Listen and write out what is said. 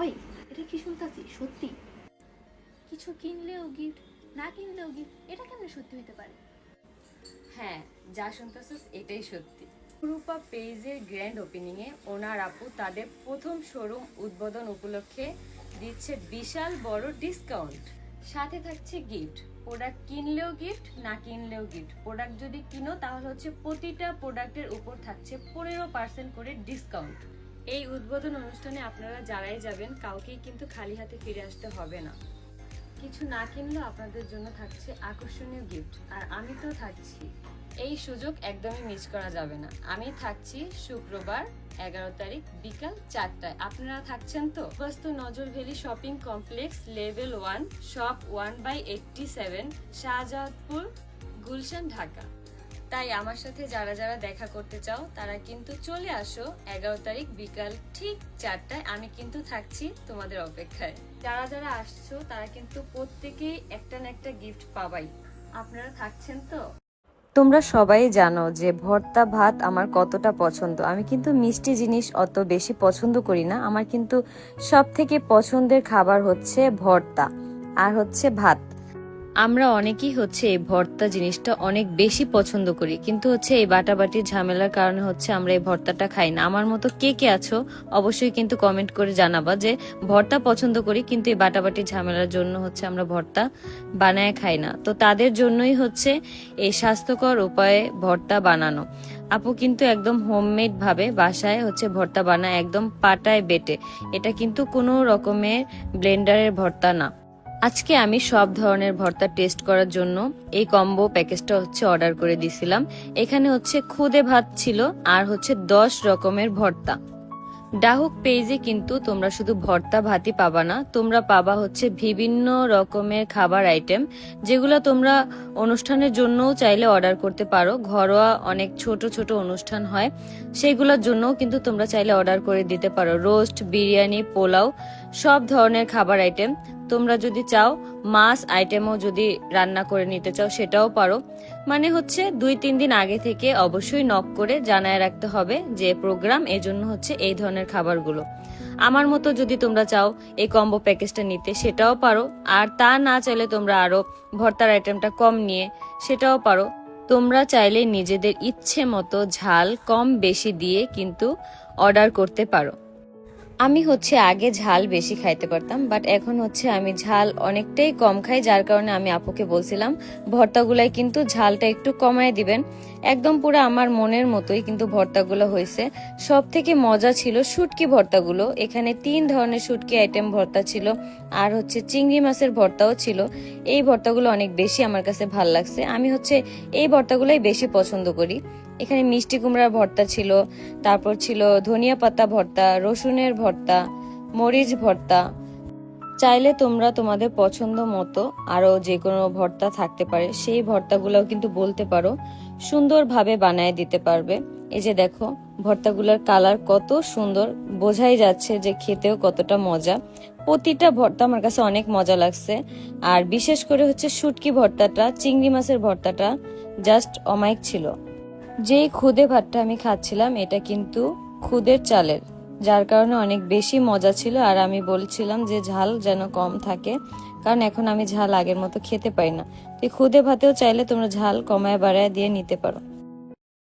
ওই এটা কি শুনতাছি? সত্যি? কিছু কিনলেও গিফট না কিনলেও গিফট এটা কেমন সত্যি হইতে পারে? হ্যাঁ যা শুনতেছিস এটাই সত্যি। রূপা পেজের গ্র্যান্ড ওপেনিং এ ওনার আপু তাদের প্রথম শোরুম উদ্বোধন উপলক্ষে দিচ্ছে বিশাল বড় ডিসকাউন্ট সাথে থাকছে গিফট প্রোডাক্ট কিনলেও গিফট না কিনলেও গিফট প্রোডাক্ট যদি কিনো তাহলে হচ্ছে প্রতিটা প্রোডাক্টের উপর থাকছে পনেরো পার্সেন্ট করে ডিসকাউন্ট এই উদ্বোধন অনুষ্ঠানে আপনারা যারাই যাবেন, কাউকেই কিন্তু খালি হাতে ফিরে আসতে হবে না। কিছু না কিনলেও আপনাদের জন্য থাকছে আকর্ষণীয় গিফট আর আমি তো থাকছি। এই সুযোগ একদমই মিস করা যাবে না। আমি থাকছি শুক্রবার, এগারো তারিখ, বিকাল চারটায়। আপনারা থাকছেন তো? বস্তু নজর valley shopping complex, level one, shop one by eighty seven, Shahjadpur, Gulshan, Dhaka. তাই আমার সাথে যারা যারা দেখা করতে চাও, তারা কিন্তু চলে আসো এগারো তারিখ বিকাল ঠিক চারটায়। আমি কিন্তু থাকছি তোমাদের অপেক্ষায়। যারা যারা আসছো, তারা কিন্তু প্রত্যেকেই একটা না একটা গিফট পাবাই। আপনারা থাকছেন তো? তোমরা সবাই জানো যে ভর্তা ভাত আমার কতটা পছন্দ। আমি কিন্তু মিষ্টি জিনিস অত বেশি পছন্দ করি না। আমার কিন্তু সব থেকে পছন্দের খাবার হচ্ছে ভর্তা আর হচ্ছে ভাত। আমরা অনেকেই হচ্ছে এই ভর্তা জিনিসটা অনেক বেশি পছন্দ করি, কিন্তু হচ্ছে এই বাটাবাটির ঝামেলার কারণে হচ্ছে আমরা এই ভর্তাটা খাই না। আমার মতো কে কে আছো অবশ্যই কিন্তু কমেন্ট করে জানাবা যে ভর্তা পছন্দ করি, কিন্তু এই বাটাবাটির ঝামেলার জন্য হচ্ছে আমরা ভর্তা বানায় খাই না। তো তাদের জন্যই হচ্ছে এই স্বাস্থ্যকর উপায়ে ভর্তা বানানো। আপু কিন্তু একদম হোমমেড ভাবে বাসায় হচ্ছে ভর্তা বানায়, একদম পাটায় বেটে। এটা কিন্তু কোনো রকমের ব্লেন্ডারের ভর্তা না। আজকে আমি সব ধরনের ভর্তা টেস্ট করার জন্য এই কম্বো প্যাকেজটা হচ্ছে অর্ডার করে দিছিলাম। এখানে হচ্ছে খুদে ভাত ছিল আর হচ্ছে দশ রকমের ভর্তা। ডাহুক পেজে কিন্তু তোমরা শুধু ভর্তা ভাতই পাবা না, তোমরা পাবা হচ্ছে বিভিন্ন রকমের খাবার আইটেম, যেগুলো তোমরা অনুষ্ঠানের জন্যও চাইলে অর্ডার করতে পারো। ঘরোয়া অনেক ছোট ছোট অনুষ্ঠান হয় সেইগুলোর জন্যও কিন্তু তোমরা চাইলে অর্ডার করে দিতে পারো। রোস্ট, বিরিয়ানি, পোলাও, সব ধরনের খাবার আইটেম। তোমরা যদি চাও, মাছ আইটেমও যদি রান্না করে নিতে চাও, সেটাও পারো। মানে হচ্ছে দুই তিন দিন আগে থেকে অবশ্যই নক করে জানায় রাখতে হবে যে প্রোগ্রাম এজন্য হচ্ছে এই ধরনের খাবারগুলো। আমার মতো যদি তোমরা চাও এই কম্বো প্যাকেজটা নিতে, সেটাও পারো। আর তা না চাইলে তোমরা আরও ভর্তার আইটেমটা কম নিয়ে, সেটাও পারো। তোমরা চাইলে নিজেদের ইচ্ছে মতো ঝাল কম বেশি দিয়ে কিন্তু অর্ডার করতে পারো। আমি হচ্ছে আগে ঝাল বেশি খাইতে পারতাম বাট এখন হচ্ছে আমি ঝাল অনেকটাই কম খাই, যার কারণে আমি আপুকে বলছিলাম, ভর্তাগুলাই কিন্তু ঝালটা একটু কমায় দিবেন। একদম পুরো আমার মনের মতোই কিন্তু ভর্তাগুলো হয়েছে। সব থেকে মজা ছিল শুটকি ভর্তাগুলো। এখানে তিন ধরনের শুটকি আইটেম ভর্তা ছিল, আর হচ্ছে চিংড়ি মাছের ভর্তাও ছিল। এই ভর্তাগুলো অনেক বেশি আমার কাছে ভালো লাগছে। আমি হচ্ছে এই ভর্তাগুলোই বেশি পছন্দ করি। এখানে মিষ্টি কুমড়ার ভর্তা ছিল, তারপর ছিল ধনিয়া পাতা ভর্তা, রসুনের ভর্তা, মরিচ ভর্তা। চাইলে তোমরা তোমাদের পছন্দ মতো আরও যে কোনো ভর্তা থাকতে পারে, সেই ভর্তাগুলোও কিন্তু বলতে পারো, সুন্দরভাবে বানায় দিতে পারবে। এই যে দেখো, ভর্তাগুলোর কালার কত সুন্দর, বোঝাই যাচ্ছে যে খেতেও কতটা মজা। প্রতিটা ভর্তা আমার কাছে অনেক মজা লাগছে। আর বিশেষ করে হচ্ছে শুটকি ভর্তাটা, চিংড়ি মাছের ভর্তাটা জাস্ট অমায়িক ছিল। যেই খুদে ভাতটা আমি খাচ্ছিলাম, এটা কিন্তু খুদের চালের, যার কারণে অনেক বেশি মজা ছিল। আর আমি বলছিলাম যে ঝাল যেন কম থাকে, কারণ এখন আমি ঝাল আগের মতো খেতে পাই না। তো খুদে ভাতেও চাইলে তোমরা ঝাল কমায় বাড়ায় দিয়ে নিতে পারো।